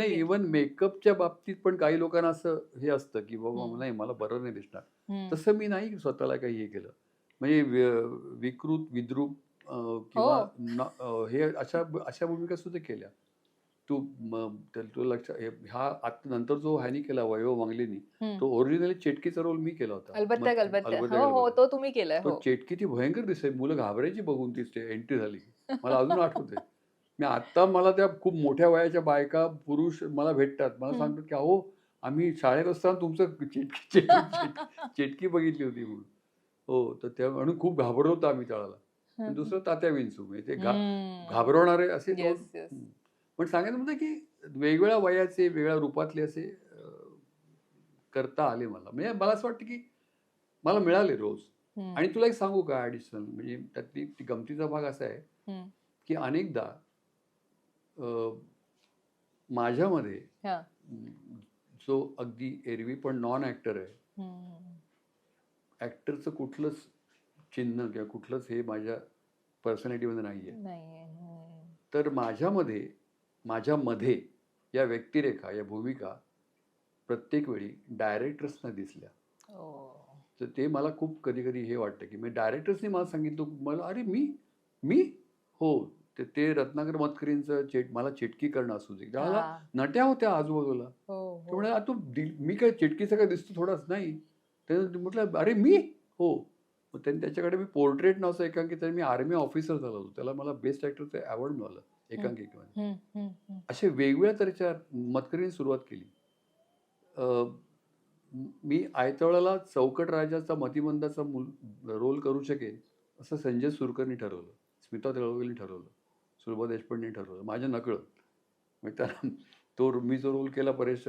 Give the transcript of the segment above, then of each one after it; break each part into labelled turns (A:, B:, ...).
A: नाही इव्हन मेकअपच्या बाबतीत पण काही लोकांना असं हे असतं की बाबा. नाही मला बरं नाही दिसणार. तसं मी नाही स्वतःला काही हे केलं म्हणजे विकृत विद्रूप किंवा
B: हो.
A: हे अशा अशा भूमिका सुद्धा केल्या तू तू लक्ष हे- ह्या आता नंतर जो ह्यानी केला वैभव मंगलेनी
B: हम्म.
A: तो ओरिजिनली चेटकीचा रोल मी केला होता
B: हो हो. तो तुम्ही हो
A: चेटकी ती भयंकर दिसते मुलं घाबरायची बघून ती एंट्री झाली मला अजून आठवते मी आता मला त्या खूप मोठ्या वयाच्या बायका पुरुष मला भेटतात मला. सांगतात की अहो आम्ही शाळेत असताना तुमचं चेटकी चेटकी बघितली होती म्हणून हो तर त्या म्हणून खूप घाबरलो होतो आम्ही त्याला दुसरं तात्या विंचू म्हणजे ते. घाबरवणारे असे. पण सांगायचं म्हणजे की वेगवेगळ्या वयाचे वेगळ्या रूपातले असे करता आले मला म्हणजे मला असं वाटतं की मला मिळाले रोज. आणि तुला एक सांगू का ॲडिशनल म्हणजे त्यातली गमतीचा भाग असा आहे. की अनेकदा माझ्यामध्ये
B: हा.
A: जो अगदी एरवी पण नॉन ॲक्टर आहे
B: हम्म.
A: ॲक्टरचं कुठलंच चिन्ह किंवा कुठलंच हे माझ्या पर्सनॅलिटीमध्ये नाही आहे
B: नाहीये.
A: तर माझ्यामध्ये माझ्यामध्ये या व्यक्तिरेखा या भूमिका प्रत्येक वेळी डायरेक्टर्सना दिसल्या
B: ओ.
A: तर ते मला खूप कधी कधी हे वाटतं की मी डायरेक्टर्सनी मला सांगितलं मला अरे मी मी हो ते ते रत्नाकर मतकरींचं चेट मला चिटकी करणं असू दे. त्याला. नट्या होत्या आजूबाजूला.
B: हो, हो.
A: ते मी काय चिटकीचं काय दिसतो थोडाच नाही. त्यानं म्हटलं अरे मी? हो. मग त्यांनी त्याच्याकडे मी पोर्ट्रेट नव्हतं एकांकित तर मी आर्मी ऑफिसर झालो होतो. त्याला मला बेस्ट ॲक्टरचं अवॉर्ड मिळालं एकांकिकेमध्ये. असे वेगवेगळ्या तऱ्हेच्या मतकरीने सुरुवात केली. मी आयतळाला चौकट राजाचा मतिमंदाचा मुल रोल करू शकेन असं संजय सुरकरनी ठरवलं. स्मिता तळवलीने ठरवलं. सुलभा देशपांडेने ठरवलं. माझ्या नकळत. मग त्याला तो मी जो रोल केला परेश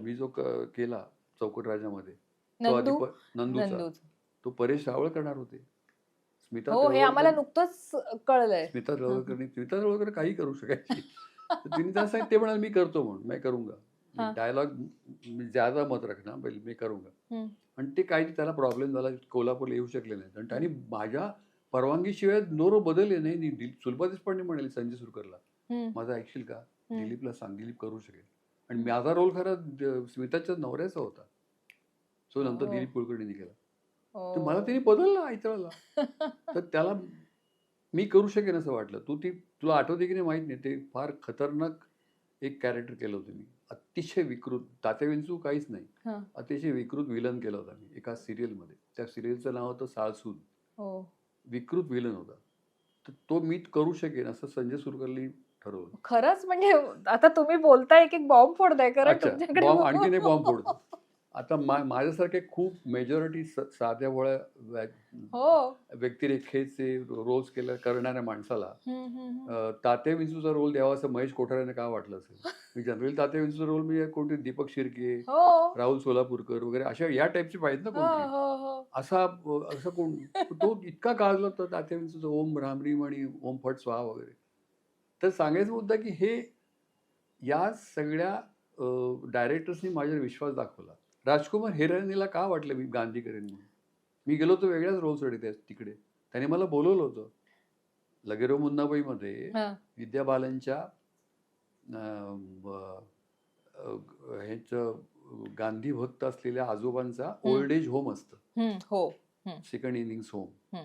A: मी जो केला चौकट राजामध्ये तो आधी नंदूचा. तो परेश रावळ करणार होते. स्मिता
B: हो हे आम्हाला नुकतंच कळलंय.
A: स्मिता स्मिता तळवळकर काही करू शकायची तिने त्याला सांगितलं ते म्हणाल मी करतो म्हणून. मैं करूंगा. डायलॉग ज्यादा मत रखना मी करूंगा. आणि ते काही त्याला प्रॉब्लेम झाला कोल्हापूरला येऊ शकले नाहीत. आणि त्यांनी माझ्या परवानगीशिवाय नोरो बदलले नाही नि- दिल- सुलभा देशपांडे म्हणाले संजय सुरकरला. माझा ऐकशील का. दिलीपला सांग दिलीप करू शकेल. आणि माझा रोल खरा स्मिताच्या नवऱ्याचा होता. सो नंतर
B: हो.
A: दिलीप कुलकर्णीने केला.
B: हो.
A: तर मला त्यांनी बदललं आयतळाला. तर त्याला मी करू शकेन असं वाटलं. तू ती तुला आठवते की नाही माहीत नाही ते फार खतरनाक एक कॅरेक्टर केलं होतं मी. अतिशय विकृत तात्या विंचू काहीच नाही. अतिशय विकृत विलन केलं होतं मी एका सिरियलमध्ये त्या सिरियलचं नाव होतं साळसून.
B: हो.
A: विकृत विलन होता. तर तो मी करू शकेन असं संजय सुरकरनी ठरवलं.
B: खरंच म्हणजे आता तुम्ही बोलताय एक एक बॉम्ब फोडताय
A: बॉम्ब आणखीन एक बॉम्ब फोडतो. आता माझ्यासारखे खूप मेजॉरिटी साध्या व्या-
B: हो.
A: व्यक्तिरेखेचे रोल्स केल्या करणाऱ्या माणसाला तात्या विंचूचा रोल द्यावा असं महेश कोठाऱ्याने का वाटलं असेल? मी जनरली तात्या विंचूचा रोल मी कोणते दीपक शिर्के
B: हो.
A: राहुल सोलापूरकर वगैरे अशा या टाईपचे पाहिजेत ना
B: हो
A: कोणतरी
B: हो.
A: असा असं कोण तो इतका गाजला होता तात्या विंचूचा ओम रामरीम आणि ओम फट स्वाहा वगैरे. तर सांगायचा मुद्दा की हे या सगळ्या डायरेक्टर्सनी माझ्यावर विश्वास दाखवला. राजकुमार हिरानीला का वाटलं मी गांधी करेन म्हणून? मी गेलो होतो वेगळ्याच रोलसाठी त्या तिकडे. त्याने मला बोलवलं होतं लगेरो मुन्नाबाईमध्ये. विद्या बालनच्या ह्याचं गांधी भक्त असलेल्या आजोबांचा. ओल्ड एज होम असतं.
B: हो
A: सेकंड इनिंग्स होम.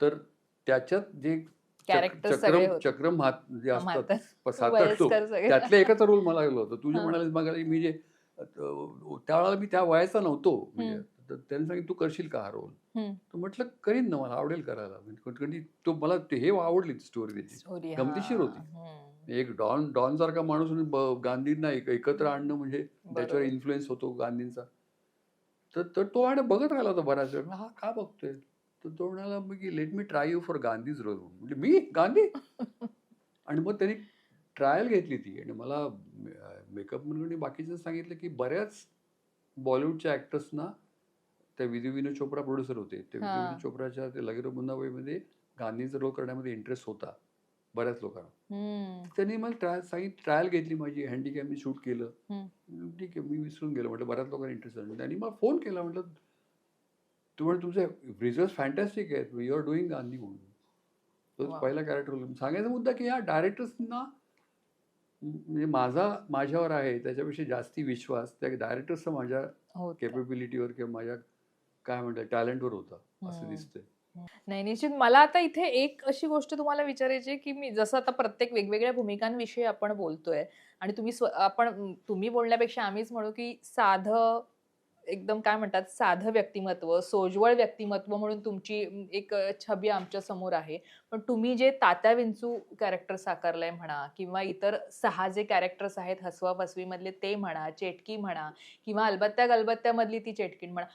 A: तर त्याच्यात जे चक्रम म्हात जे असतात सात आठ त्यातल्या एकाचा रोल मला गेलो होता. तू जे
B: हा.
A: म्हणाले मग मी जे त्यावेळेला मी त्या वयाचा नव्हतो. म्हणजे त्यांनी सांगितलं तू करशील का हा रोल. तर म्हटलं करीन ना मला आवडेल करायला. म्हणजे तो मला हे आवडली आवडली त्याची. गमतीशीर. होती. एक डॉन डॉन सारखा माणूस गांधींना एक- एकत्र आणणं म्हणजे त्याच्यावर. इन्फ्लुएन्स होतो गांधींचा. तर तो आणि बघत राहिला होता बऱ्याच वेळ. हा का बघतोय? तर तो म्हणाला मग की let me try you for Gandhi's role म्हणजे मी? गांधी? आणि मग त्यांनी ट्रायल घेतली ती. आणि मला मेकअप म्हणून बाकीचं सांगितलं की बऱ्याच बॉलिवूडच्या ॲक्टर्सना त्या विधी विनोद चोप्रा प्रोड्युसर होते. ते विधी. विनोद चोप्राच्या ते लगेरो मुन्नाबाईमध्ये गांधीचा रोल करण्यामध्ये इंटरेस्ट होता. बऱ्याच लोकांना. त्यांनी मला ट्रायल सांगितलं ट्रायल घेतली माझी हँडीकॅप मी शूट केलं. ठीक आहे मी विसरून गेलो म्हटलं बऱ्याच लोकांना इंटरेस्ट आहे त्यांनी मला फोन केला म्हटलं तू म्हणजे तुमचे रिझल्ट फॅन्टॅस्टिक आहेत यू आर डुईंग गांधी म्हणून तोच. पहिला कॅरेक्टर सांगायचा मुद्दा की या डायरेक्टर्सना म्हणजे माझा माझ्यावर आहे त्याच्यापेक्षा जास्ती विश्वास त्या डायरेक्टरचा माझ्या कॅपेबिलिटीवर किंवा माझ्या काय म्हणतात टॅलेंटवर होता असं. दिसतंय
B: नाही निश्चित. मला आता इथे एक अशी गोष्ट तुम्हाला विचारायची की मी जसं आता प्रत्येक वेगवेगळ्या भूमिकांविषयी आपण बोलतोय आणि तुम्ही स्व आपण तुम्ही बोलण्यापेक्षा आम्हीच म्हणू की साधं एकदम काय म्हणतात साधं व्यक्तिमत्व सोज्वळ व्यक्तिमत्व म्हणून तुमची एक छबी आमच्यासमोर आहे. पण तुम्ही जे तात्या विंचू कॅरेक्टर साकारलंय म्हणा किंवा इतर सहा जे कॅरेक्टर्स आहेत हसवा फसवीमधले ते म्हणा चेटकी म्हणा किंवा अलबत्त्या गलबत्त्यामधली ती चेटकीण म्हणा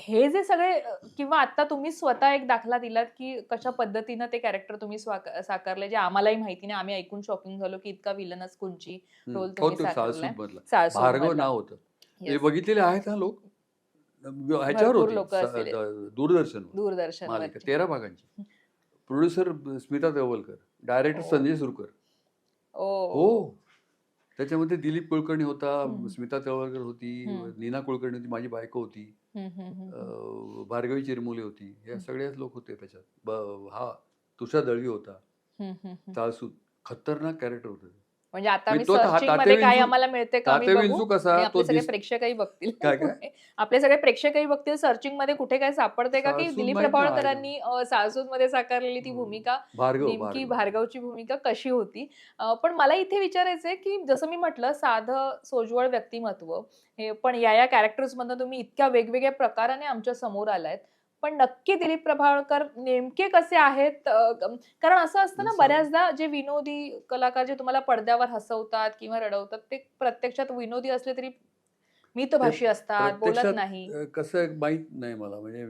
B: हे जे सगळे किंवा आता तुम्ही स्वतः एक दाखला दिलात की कशा पद्धतीनं ते कॅरेक्टर तुम्ही साकारले जे आम्हालाही माहिती नाही. आम्ही ऐकून शॉकिंग झालो की इतका विलनच कुंची. रोल
A: हो. नाव होतं. हे. बघितलेले आहेत हा लोक? ह्याच्यावर होते. दूरदर्शन
B: दूरदर्शन
A: तेरा भागांची प्रोड्युसर स्मिता देवलकर. डायरेक्टर
B: हो.
A: संजय सुरकर. हो. त्याच्यामध्ये दिलीप कुलकर्णी होता. स्मिता तळवलकर होती. नीना कुलकर्णी होती. माझी बायको होती. भार्गवी चिरमुले होती. हे
B: हम्म.
A: सगळेच लोक होते त्याच्यात. हा तुषार दळवी होता. ताळसूद खतरनाक कॅरेक्टर होते
B: म्हणजे आता मी सर्चिंगमध्ये काय आम्हाला मिळते का आपले सगळे प्रेक्षकही बघतील. आपले सगळे प्रेक्षकही बघतील सर्चिंगमध्ये कुठे काय सापडते का की दिलीप प्रभावळकरांनी साळसूदमध्ये साकारलेली ती. भूमिका नेमकी
A: भार्गव.
B: भार्गवची भूमिका कशी होती? पण मला इथे विचारायचंय की जसं मी म्हटलं साधं सोज्वळ व्यक्तिमत्व हे पण या या कॅरेक्टर्स मधनं तुम्ही इतक्या वेगवेगळ्या प्रकाराने आमच्यासमोर आलायत. पण नक्की दिलीप प्रभावळकर नेमके कसे आहेत? कारण असं असतं ना बऱ्याचदा जे विनोदी कलाकार जे तुम्हाला पडद्यावर हसवतात किंवा रडवतात ते प्रत्यक्षात विनोदी असले तरी मितभाषी असतात बोलत नाही.
A: कसं माहीत नाही मला. म्हणजे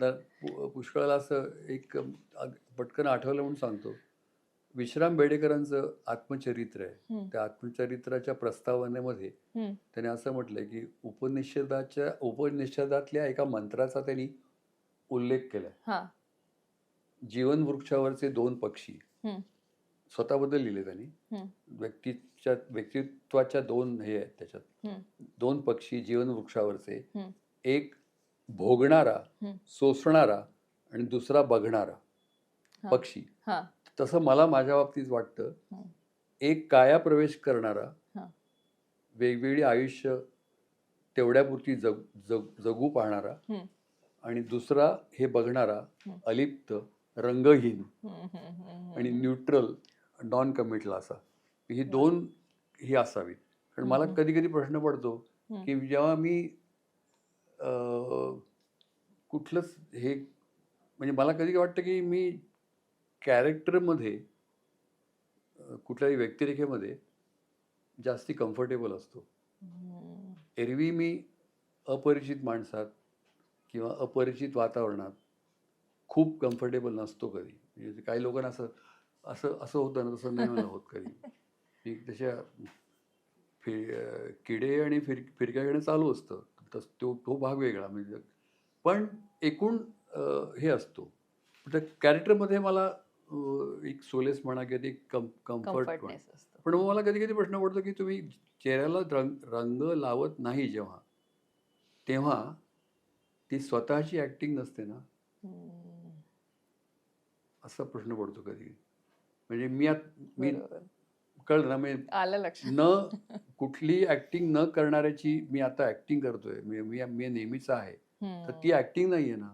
A: पु- पुष्कळाला असं एक पटकन आठवलं म्हणून सांगतो. विश्राम बेडेकरांचं आत्मचरित्र आहे. त्या आत्मचरित्राच्या प्रस्तावनेमध्ये. त्याने असं म्हटलंय की उपनिषदाच्या उपनिषदातल्या एका मंत्राचा त्यांनी उल्लेख केलाय
B: हा
A: जीवन वृक्षावरचे दोन पक्षी. स्वतःबद्दल लिहिले त्यांनी. व्यक्तीच्या व्यक्तित्वाच्या दोन हे आहेत त्याच्यात. दोन पक्षी जीवन वृक्षावरचे. एक भोगणारा. सोसणारा आणि दुसरा बघणारा. पक्षी. तसं मला माझ्या बाबतीत वाटतं. एक काया प्रवेश करणारा. वेगवेगळी आयुष्य तेवढ्यापुरती जग जग जगू पाहणारा. आणि दुसरा हे बघणारा. अलिप्त रंगहीन आणि. न्यूट्रल नॉन कमिटला असा ही दोन ही असावीत कारण मला. कधी कधी प्रश्न पडतो. की जेव्हा मी कुठलंच हे म्हणजे मला कधी वाटतं की मी कॅरेक्टरमध्ये कुठल्याही व्यक्तिरेखेमध्ये जास्ती कम्फर्टेबल असतो. एरवी मी अपरिचित माणसात किंवा अपरिचित वातावरणात खूप कम्फर्टेबल नसतो कधी. म्हणजे काही लोकांना असं असं असं होतं ना तसं नाही मला होत कधी. मी तशा फि अं, किडे आणि फिर फिरक्या घेणं चालू असतं. तस तो तो भाग वेगळा. म्हणजे पण एकूण हे असतो. त्या कॅरेक्टरमध्ये मला एक सोलेस म्हणा एक कम कम्फर्ट. पण मग मला कधी कधी प्रश्न पडतो की तुम्ही चेहऱ्याला रंग रंग लावत नाही जेव्हा तेव्हा ती स्वतःची ॲक्टिंग नसते ना. असा प्रश्न पडतो कधी. म्हणजे मी आत मी. कळलं ना मी
B: आलं लक्षात.
A: न कुठली ॲक्टिंग न करणाऱ्याची मी आता ॲक्टिंग करतोय. मी मी मी नेहमीचा आहे. तर. ती ॲक्टिंग नाही आहे ना?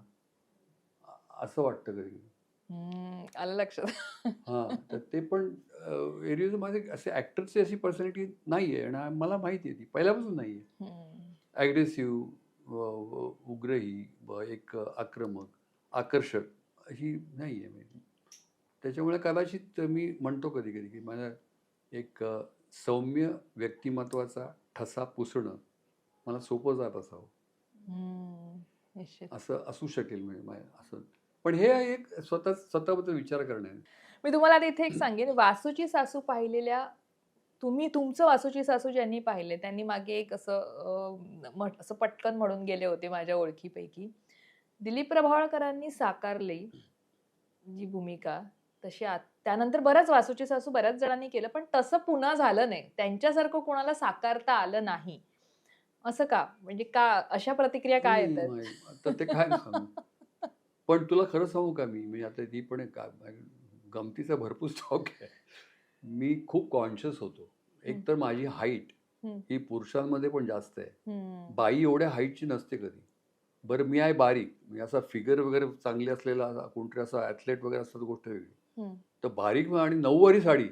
A: असं वाटतं कधी.
B: आलं लक्षात.
A: हां. तर ते पण एरियज माझे असे ॲक्टरची अशी पर्सनॅलिटी नाही आहे आणि मला माहिती आहे ती. पहिल्यापासून नाही आहे
B: हम्म.
A: ॲग्रेसिव्ह उग्रही एक आक्रमक आकर्षक अशी नाही आहे मी. त्याच्यामुळे कदाचित मी म्हणतो कधी कधी की माझा एक सौम्य व्यक्तिमत्वाचा ठसा पुसणं मला सोपं जात असावं. असं असू शकेल म्हणजे मा- असं. पण हे एक स्वतः स्वतःबद्दल विचार करणे.
B: मी तुम्हाला इथे एक सांगेन. वासूची सासू पाहिलेल्या तुम्ही तुमचं वासूची सासू ज्यांनी पाहिले त्यांनी मागे एक असं म्हट- असं पटकन म्हणून गेले होते माझ्या ओळखीपैकी. दिलीप प्रभावळकरांनी साकारली जी भूमिका तशी आत त्यानंतर बऱ्याच वासूची सासू बऱ्याच जणांनी केलं पण तसं पुन्हा झालं नाही. त्यांच्यासारखं कोणाला साकारता आलं नाही. असं का? म्हणजे का अशा प्रतिक्रिया काय येतात?
A: ते काय पण तुला खरं सांगू का मी? म्हणजे आता ती पण गमतीचा भरपूर स्टॉक आहे. मी खूप कॉन्शियस होतो. एक तर माझी हाईट. ही पुरुषांमध्ये पण जास्त आहे. बाई एवढ्या हाईटची नसते कधी. बरं मी आहे बारीक. मी असा फिगर वगैरे चांगली असलेला असा कोणतरी असा ॲथलेट वगैरे असतं तर गोष्ट वेगळी. तर बारीक आणि नऊवारी साडी.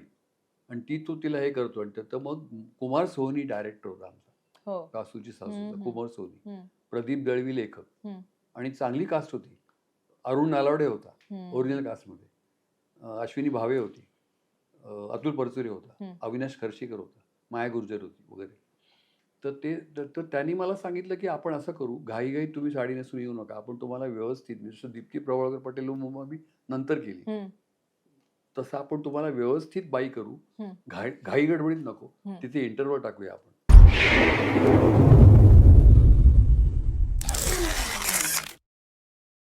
A: आणि ती तो तिला हे करतो. आणि तर मग कुमार सोहनी डायरेक्टर होता आमचा.
B: हो.
A: कासूची सासू. कुमार सोहनी. प्रदीप दळवी लेखक. आणि चांगली कास्ट होती. अरुण नालावडे होता. ओरिजिनल कास्टमध्ये अश्विनी भावे होती. अतुल परचुरे होता. अविनाश खर्शीकर होता माया गुर्जर होती वगैरे तर ते तर त्यांनी मला सांगितलं की आपण असं करू घाईघाई तुम्ही साडी नेसून येऊ नका आपण तुम्हाला व्यवस्थित जसं दीप्ती प्रवळकर पटेल मी नंतर केली. तसं आपण तुम्हाला व्यवस्थित बाई करू. घाई घाई गडबडीत नको. तिथे इंटरव्ह्यू टाकूया आपण